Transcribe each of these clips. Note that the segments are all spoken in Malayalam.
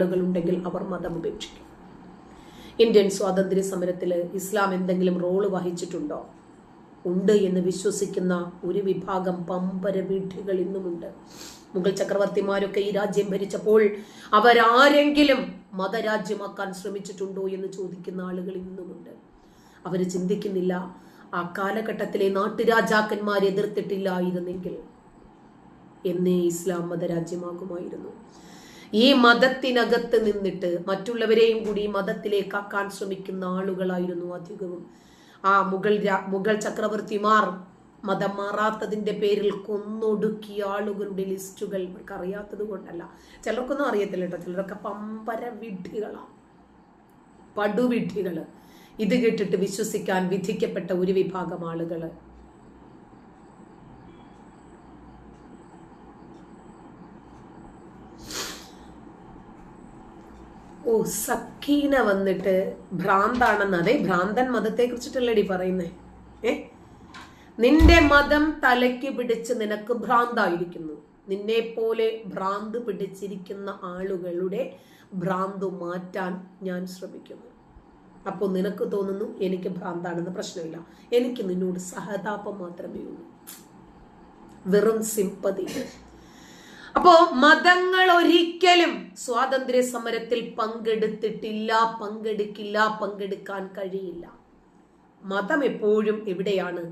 ആളുകളുണ്ടെങ്കിൽ അവർ മതം ഉപേക്ഷിക്കും. ഇന്ത്യൻ സ്വാതന്ത്ര്യ സമരത്തിൽ ഇസ്ലാം എന്തെങ്കിലും റോൾ വഹിച്ചിട്ടുണ്ടോ? ഉണ്ട് എന്ന് വിശ്വസിക്കുന്ന ഒരു വിഭാഗം പമ്പര വീട്ടുകൾ ഇന്നുമുണ്ട്. മുഗൾ ചക്രവർത്തിമാരൊക്കെ ഈ രാജ്യം ഭരിച്ചപ്പോൾ അവരാരെങ്കിലും മതരാജ്യമാക്കാൻ ശ്രമിച്ചിട്ടുണ്ടോ എന്ന് ചോദിക്കുന്ന ആളുകൾ ഇന്നുമുണ്ട്. അവർ ചിന്തിക്കുന്നില്ല ആ കാലഘട്ടത്തിലെ നാട്ടുരാജാക്കന്മാർ എതിർത്തിട്ടില്ലായിരുന്നെങ്കിൽ എന്നേ ഇസ്ലാം മതരാജ്യമാകുമായിരുന്നു. ഈ മതത്തിനകത്ത് നിന്നിട്ട് മറ്റുള്ളവരെയും കൂടി മതത്തിലേക്കാക്കാൻ ശ്രമിക്കുന്ന ആളുകളായിരുന്നു അധികവും. ആ മുഗൾ മുഗൾ ചക്രവർത്തിമാർ മതം മാറാത്തതിന്റെ പേരിൽ കൊന്നൊടുക്കിയ ആളുകളുടെ ലിസ്റ്റുകൾ ഇവർക്ക് അറിയാത്തത് കൊണ്ടല്ല. ചിലർക്കൊന്നും അറിയത്തില്ല കേട്ടോ. ചിലരൊക്കെ പമ്പര വിഡ്ഢികളാണ് പടുവിഡ്ഢികൾ. ഇത് കേട്ടിട്ട് വിശ്വസിക്കാൻ വിധിക്കപ്പെട്ട ഒരു വിഭാഗം ആളുകൾ. സക്കീന വന്നിട്ട് ഭ്രാന്താണെന്ന്. അതെ ഭ്രാന്തൻ മതത്തെ കുറിച്ചിട്ടല്ലേടി പറയുന്നേ? ഏ? നിന്റെ മതം തലയ്ക്ക് പിടിച്ച് നിനക്ക് ഭ്രാന്തായിരിക്കുന്നു. നിന്നെ പോലെ ഭ്രാന്ത് പിടിച്ചിരിക്കുന്ന ആളുകളുടെ ഭ്രാന്ത് മാറ്റാൻ ഞാൻ ശ്രമിക്കുന്നു. അപ്പോൾ നിനക്ക് തോന്നുന്നു എനിക്ക് ഭ്രാന്താണെന്ന് പ്രശ്നമില്ല. എനിക്ക് നിന്നോട് സഹതാപം മാത്രമേ ഉള്ളൂ. വെറും സിമ്പതി. അപ്പോ മതങ്ങൾ ഒരിക്കലും സ്വാതന്ത്ര്യ സമരത്തിൽ പങ്കെടുത്തിട്ടില്ല പങ്കെടുക്കില്ല പങ്കെടുക്കാൻ കഴിയില്ല. മതം എപ്പോഴും എവിടെയാണ്?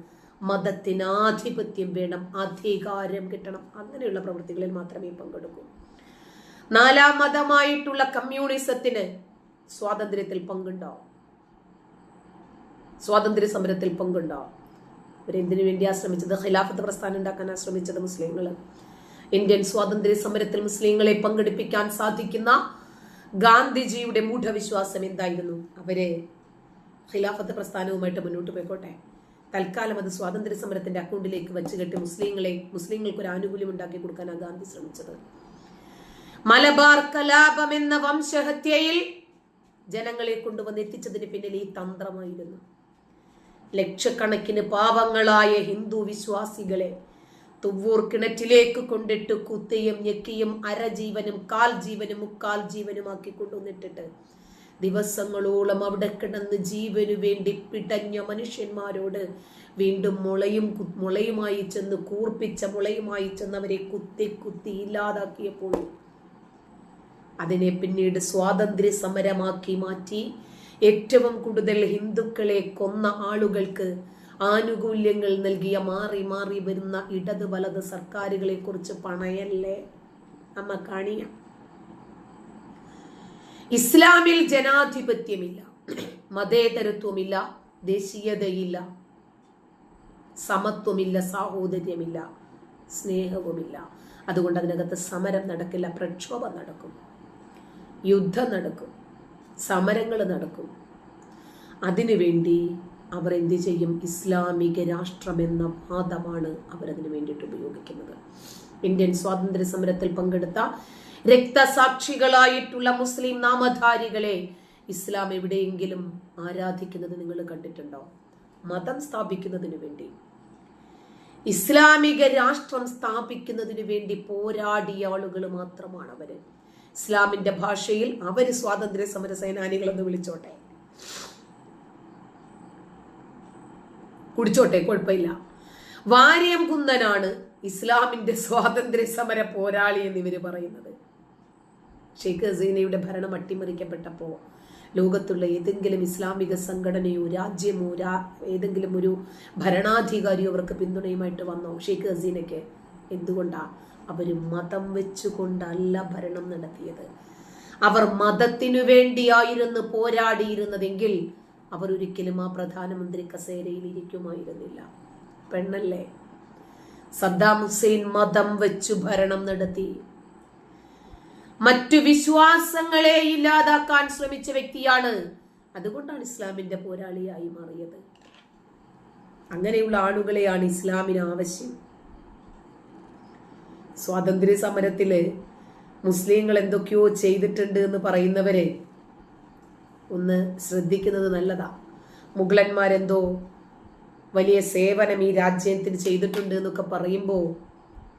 മതത്തിന് ആധിപത്യം വേണം അധികാരം കിട്ടണം. അങ്ങനെയുള്ള പ്രവൃത്തികളിൽ മാത്രമേ പങ്കെടുക്കൂ. നാലാം മതമായിട്ടുള്ള കമ്മ്യൂണിസത്തിന് സ്വാതന്ത്ര്യത്തിൽ പങ്കുണ്ടോ സ്വാതന്ത്ര്യ സമരത്തിൽ പങ്കുണ്ടോ ഇവരെന്തിനു വേണ്ടിയാ ശ്രമിച്ചത്? ഖിലാഫത്ത് പ്രസ്ഥാനം ഉണ്ടാക്കാനാണ് ശ്രമിച്ചത് മുസ്ലിങ്ങൾ ഇന്ത്യൻ സ്വാതന്ത്ര്യ സമരത്തിൽ മുസ്ലിങ്ങളെ പങ്കെടുപ്പിക്കാൻ സാധിക്കുന്ന ഗാന്ധിജിയുടെ മൂഢവിശ്വാസം എന്തായിരുന്നു? അവരെ ഖിലാഫത്ത് പ്രസ്ഥാനവുമായിട്ട് മുന്നോട്ട് പോയിക്കോട്ടെ. തൽക്കാലം അത് സ്വാതന്ത്ര്യ സമരത്തിന്റെ അക്കൗണ്ടിലേക്ക് വെച്ച് കെട്ടി മുസ്ലിങ്ങളെ മുസ്ലിങ്ങൾക്ക് ഒരു ആനുകൂല്യം ഉണ്ടാക്കി കൊടുക്കാനാണ് ഗാന്ധി ശ്രമിച്ചത്. മലബാർ കലാപം എന്ന വംശഹത്യയിൽ ജനങ്ങളെ കൊണ്ടുവന്ന് എത്തിച്ചതിന് പിന്നിൽ ഈ തന്ത്രമായിരുന്നു. ലക്ഷക്കണക്കിന് പാവങ്ങളായ ഹിന്ദു വിശ്വാസികളെ തുവ്വൂർ കിണറ്റിലേക്ക് കൊണ്ടിട്ട് കുത്തിയും ഞെക്കിയും അരജീവനും കാൽ ജീവനും മുക്കാൽ ജീവനുമാക്കി കൊണ്ടുവന്നിട്ടിട്ട് ദിവസങ്ങളോളം അവിടെ കിടന്ന് ജീവനു വേണ്ടി പിടഞ്ഞ മനുഷ്യന്മാരോട് വീണ്ടും മുളയും മുളയുമായി ചെന്ന് കൂർപ്പിച്ച മുളയുമായി ചെന്ന് അവരെ കുത്തി കുത്തി ഇല്ലാതാക്കിയപ്പോൾ അതിനെ പിന്നീട് സ്വാതന്ത്ര്യ സമരമാക്കി മാറ്റി ഏറ്റവും കൂടുതൽ ഹിന്ദുക്കളെ കൊന്ന ആളുകൾക്ക് ആനുകൂല്യങ്ങൾ നൽകിയ മാറി മാറി വരുന്ന ഇടത് വലത് സർക്കാരുകളെ കുറിച്ച് പണയല്ലേ? നമ്മ കാണിയാം. ഇസ്ലാമിൽ ജനാധിപത്യമില്ല മതേതരത്വമില്ല ദേശീയതയില്ല സമത്വമില്ല സാഹോദര്യമില്ല സ്നേഹവുമില്ല. അതുകൊണ്ട് അതിനകത്ത് സമരം നടക്കില്ല പ്രക്ഷോഭം നടക്കും യുദ്ധം നടക്കും സമരങ്ങൾ നടക്കും. അതിനുവേണ്ടി അവർ എന്ത് ചെയ്യും? ഇസ്ലാമിക രാഷ്ട്രമെന്ന വാദമാണ് അവരതിനു വേണ്ടിയിട്ട് ഉപയോഗിക്കുന്നത്. ഇന്ത്യൻ സ്വാതന്ത്ര്യ സമരത്തിൽ പങ്കെടുത്ത രക്തസാക്ഷികളായിട്ടുള്ള മുസ്ലിം നാമധാരികളെ ഇസ്ലാം എവിടെയെങ്കിലും ആരാധിക്കുന്നത് നിങ്ങൾ കണ്ടിട്ടുണ്ടോ? മതം സ്ഥാപിക്കുന്നതിന് വേണ്ടി. ഇസ്ലാമിക രാഷ്ട്രം സ്ഥാപിക്കുന്നതിന് വേണ്ടി പോരാടിയ ആളുകൾ മാത്രമാണ് അവർ. ഇസ്ലാമിന്റെ ഭാഷയിൽ അവർ സ്വാതന്ത്ര്യ സമര സേനാനികളെന്ന് വിളിച്ചോട്ടെ. കുടിച്ചോട്ടെ കുഴപ്പമില്ല. വാര്യം കുന്നനാണ് ഇസ്ലാമിന്റെ സ്വാതന്ത്ര്യ സമര പോരാളി എന്ന് ഇവർ പറയുന്നത്. ഷെയ്ഖ് ഹസീനയുടെ ഭരണം അട്ടിമറിക്കപ്പെട്ടപ്പോ ലോകത്തുള്ള ഏതെങ്കിലും ഇസ്ലാമിക സംഘടനയോ രാജ്യമോ രാ ഏതെങ്കിലും ഒരു ഭരണാധികാരിയോ അവർക്ക് പിന്തുണയുമായിട്ട് വന്നോ? ഷെയ്ഖ് ഹസീനയ്ക്ക് എന്തുകൊണ്ടാ അവർ മതം വെച്ചുകൊണ്ടല്ല ഭരണം നടത്തിയത്? അവർ മതത്തിനു വേണ്ടിയായിരുന്നു പോരാടിയിരുന്നതെങ്കിൽ അവർ ഒരിക്കലും ആ പ്രധാനമന്ത്രി കസേരയിൽ ഇരിക്കുമായിരുന്നില്ല പെണ്ണല്ലേ? സദ്ദാം ഹുസൈൻ മതം വെച്ചു ഭരണം നടത്തി. മറ്റു വിശ്വാസങ്ങളെ ഇല്ലാതാക്കാൻ ശ്രമിച്ച വ്യക്തിയാണ് അതുകൊണ്ടാണ് ഇസ്ലാമിന്റെ പോരാളിയായി മാറിയത്. അങ്ങനെയുള്ള ആളുകളെയാണ് ഇസ്ലാമിന് ആവശ്യം. സ്വാതന്ത്ര്യ സമരത്തിൽ മുസ്ലിങ്ങൾ എന്തൊക്കെയോ ചെയ്തിട്ടുണ്ട് എന്ന് പറയുന്നവരെ ഒന്ന് ശ്രദ്ധിക്കുന്നത് നല്ലതാ. മുഗളന്മാരെന്തോ വലിയ സേവനം ഈ രാജ്യത്തിന് ചെയ്തിട്ടുണ്ട് എന്നൊക്കെ പറയുമ്പോൾ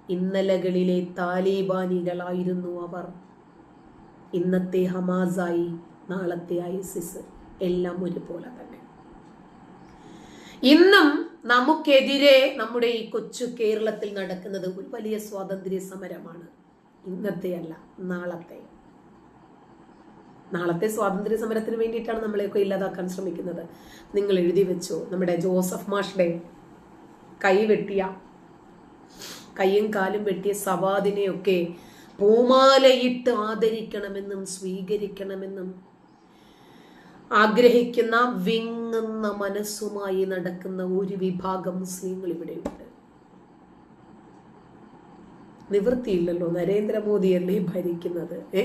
ഇന്നലകളിലെ താലിബാനികളായിരുന്നു അവർ. ഇന്നത്തെ ഹമാസായി നാളത്തെ ഐസിസ് എല്ലാം ഒരുപോലെ തന്നെ. ഇന്നും നമുക്കെതിരെ നമ്മുടെ ഈ കൊച്ചു കേരളത്തിൽ നടക്കുന്നത് ഒരു വലിയ സ്വാതന്ത്ര്യ സമരമാണ് ഇന്നത്തെ അല്ല നാളത്തെ. നാളത്തെ സ്വാതന്ത്ര്യ സമരത്തിന് വേണ്ടിയിട്ടാണ് നമ്മളെയൊക്കെ ഇല്ലാതാക്കാൻ ശ്രമിക്കുന്നത്. നിങ്ങൾ എഴുതി വെച്ചോ നമ്മുടെ ജോസഫ് മാഷ്ടെ കൈ വെട്ടിയ കൈയും കാലും വെട്ടിയ സവാദിനെയൊക്കെ പൂമാലയിട്ട് ആദരിക്കണമെന്നും സ്വീകരിക്കണമെന്നും ആഗ്രഹിക്കുന്ന വിങ്ങുന്ന മനസ്സുമായി നടക്കുന്ന ഒരു വിഭാഗം മുസ്ലിങ്ങൾ ഇവിടെയുണ്ട്. നിവൃത്തിയില്ലല്ലോ നരേന്ദ്രമോദിയല്ലേ ഭരിക്കുന്നത്? ഏ?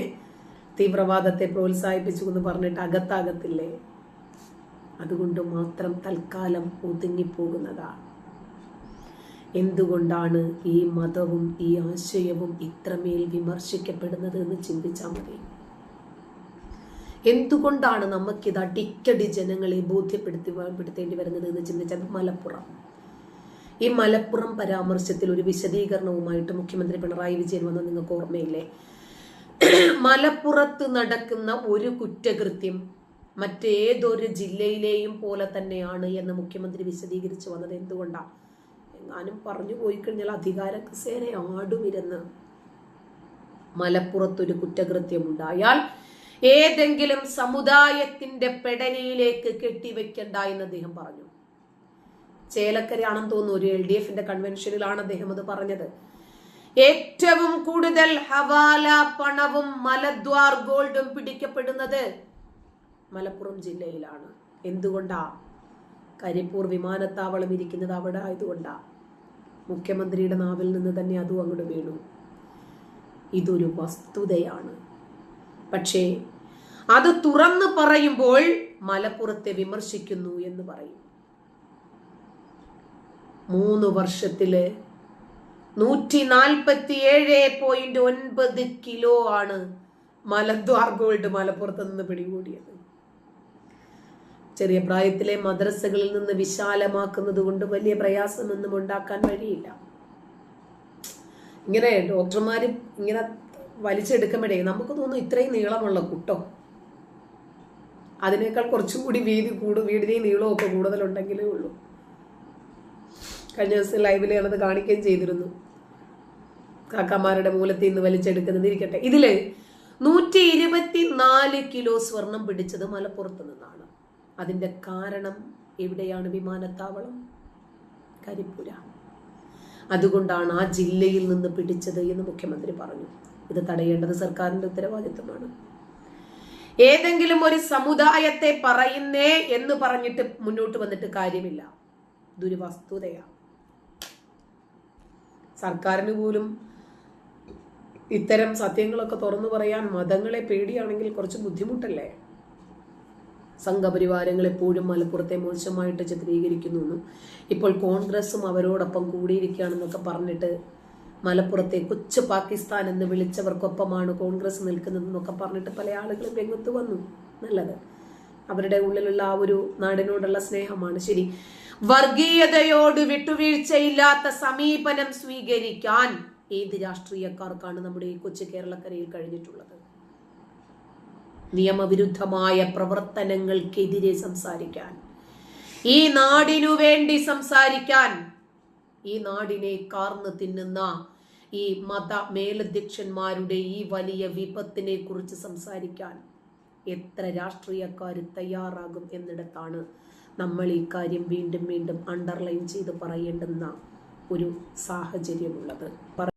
തീവ്രവാദത്തെ പ്രോത്സാഹിപ്പിച്ചു എന്ന് പറഞ്ഞിട്ട് അകത്താകത്തില്ലേ? അതുകൊണ്ട് മാത്രം തൽക്കാലം ഒതുങ്ങിപ്പോകുന്നതാണ്. എന്തുകൊണ്ടാണ് ഈ മതവും ഈ ആശയവും ഇത്രമേൽ വിമർശിക്കപ്പെടുന്നത് എന്ന് ചിന്തിച്ചാൽ മതി. എന്തുകൊണ്ടാണ് നമുക്കിത് അടിക്കടി ജനങ്ങളെ ബോധ്യപ്പെടുത്തി പെടുത്തേണ്ടി വരുന്നത് എന്ന് ചിന്തിച്ചത് മലപ്പുറം. ഈ മലപ്പുറം പരാമർശത്തിൽ ഒരു വിശദീകരണവുമായിട്ട് മുഖ്യമന്ത്രി പിണറായി വിജയൻ വന്ന നിങ്ങൾക്ക് ഓർമ്മയില്ലേ? മലപ്പുറത്ത് നടക്കുന്ന ഒരു കുറ്റകൃത്യം മറ്റേതൊരു ജില്ലയിലെയും പോലെ തന്നെയാണ് എന്ന് മുഖ്യമന്ത്രി വിശദീകരിച്ചു വന്നത്. എന്തുകൊണ്ടാണ് എങ്ങാനും പറഞ്ഞു പോയി കഴിഞ്ഞാൽ അധികാര സേന ആടുമിരുന്ന് മലപ്പുറത്തൊരു കുറ്റകൃത്യം ഉണ്ടായാൽ ഏതെങ്കിലും സമുദായത്തിന്റെ പെടലിയിലേക്ക് കെട്ടിവെക്കണ്ട എന്ന് അദ്ദേഹം പറഞ്ഞു. ചേലക്കരയാണെന്ന് തോന്നുന്നു ഒരു എൽ ഡി എഫിന്റെ കൺവെൻഷനിലാണ് അദ്ദേഹം അത് പറഞ്ഞത്. ഏറ്റവും കൂടുതൽ ഹവാല പണവും മലദ്വാർ ഗോൾഡും പിടിക്കപ്പെടുന്നത് മലപ്പുറം ജില്ലയിലാണ്. എന്തുകൊണ്ടാ? കരിപ്പൂർ വിമാനത്താവളം ഇരിക്കുന്നത് അവിടെ ആയതുകൊണ്ടാ. മുഖ്യമന്ത്രിയുടെ നാവിൽ നിന്ന് തന്നെ അതും അങ്ങോട്ട് വീണു. ഇതൊരു വസ്തുതയാണ്. പക്ഷേ അത് തുറന്നു പറയുമ്പോൾ മലപ്പുറത്തെ വിമർശിക്കുന്നു എന്ന് പറയും. മൂന്ന് വർഷത്തിൽ നൂറ്റി നാൽപ്പത്തി ഏഴ് പോയിന്റ് ഒൻപത് കിലോ ആണ് മലദ്വാർ ഗോൾഡ് മലപ്പുറത്ത് നിന്ന് പിടികൂടിയത്. ചെറിയ പ്രായത്തിലെ മദ്രസകളിൽ നിന്ന് വിശാലമാക്കുന്നത് കൊണ്ട് വലിയ പ്രയാസമൊന്നും ഉണ്ടാക്കാൻ വഴിയില്ല. ഇങ്ങനെ ഡോക്ടർമാർ ഇങ്ങനെ വലിച്ചെടുക്കുമ്പോഴേ നമുക്ക് തോന്നും ഇത്രയും നീളമുള്ള കുട്ടോ? അതിനേക്കാൾ കുറച്ചും കൂടി വീതി കൂടും വീടിനെയും നീളമൊക്കെ കൂടുതലുണ്ടെങ്കിലേ ഉള്ളൂ. കഴിഞ്ഞ ദിവസം ലൈവിൽ ഞാനത് കാണിക്കുകയും ചെയ്തിരുന്നു. കാക്കമാരുടെ മൂലത്തിൽ നിന്ന് വലിച്ചെടുക്കുന്നത് ഇരിക്കട്ടെ. ഇതിൽ നൂറ്റി ഇരുപത്തി നാല് കിലോ സ്വർണം പിടിച്ചത് മലപ്പുറത്ത് നിന്നാണ്. അതിന്റെ കാരണം എവിടെയാണ് വിമാനത്താവളം? കരിപ്പുര. അതുകൊണ്ടാണ് ആ ജില്ലയിൽ നിന്ന് പിടിച്ചത് എന്ന് മുഖ്യമന്ത്രി പറഞ്ഞു. ഇത് തടയേണ്ടത് സർക്കാരിന്റെ ഉത്തരവാദിത്വമാണ് ഏതെങ്കിലും ഒരു സമുദായത്തെ പറയുന്നേ എന്ന് പറഞ്ഞിട്ട് മുന്നോട്ട് വന്നിട്ട് കാര്യമില്ല. ദുരിവസ്തുതയാണ്. വസ്തുതയാണ് സർക്കാരിന് പോലും ഇത്തരം സത്യങ്ങളൊക്കെ തുറന്നു പറയാൻ മതങ്ങളെ പേടിയാണെങ്കിൽ കുറച്ച് ബുദ്ധിമുട്ടല്ലേ? സംഘപരിവാരങ്ങൾ എപ്പോഴും മലപ്പുറത്തെ മോശമായിട്ട് ചിത്രീകരിക്കുന്നു ഇപ്പോൾ കോൺഗ്രസും അവരോടൊപ്പം കൂടിയിരിക്കുകയാണെന്നൊക്കെ പറഞ്ഞിട്ട് മലപ്പുറത്തെ കൊച്ചു പാകിസ്ഥാൻ എന്ന് വിളിച്ചവർക്കൊപ്പമാണ് കോൺഗ്രസ് നിൽക്കുന്നതെന്നൊക്കെ പറഞ്ഞിട്ട് പല ആളുകളും രംഗത്ത് വന്നു. നല്ലത്. അവരുടെ ഉള്ളിലുള്ള ആ ഒരു നാടിനോടുള്ള സ്നേഹമാണ്. ശരി. വർഗീയതയോട് വിട്ടുവീഴ്ചയില്ലാത്ത സമീപനം സ്വീകരിക്കാൻ ഏത് രാഷ്ട്രീയക്കാർക്കാണ് നമ്മുടെ ഈ കൊച്ചു കേരളക്കരയിൽ കഴിഞ്ഞിട്ടുള്ളത്? നിയമവിരുദ്ധമായ പ്രവർത്തനങ്ങൾക്കെതിരെ സംസാരിക്കാൻ ഈ നാടിനു വേണ്ടി സംസാരിക്കാൻ ഈ നാടിനെ കാർന്ന് തിന്നുന്ന ഈ മത മേലധ്യക്ഷന്മാരുടെ ഈ വലിയ വിപത്തിനെ കുറിച്ച് സംസാരിക്കാൻ എത്ര രാഷ്ട്രീയക്കാർ തയ്യാറാകും എന്നിടത്താണ് നമ്മൾ ഈ കാര്യം വീണ്ടും വീണ്ടും അണ്ടർലൈൻ ചെയ്ത് പറയേണ്ടുന്ന ഒരു സാഹചര്യമുള്ളത്.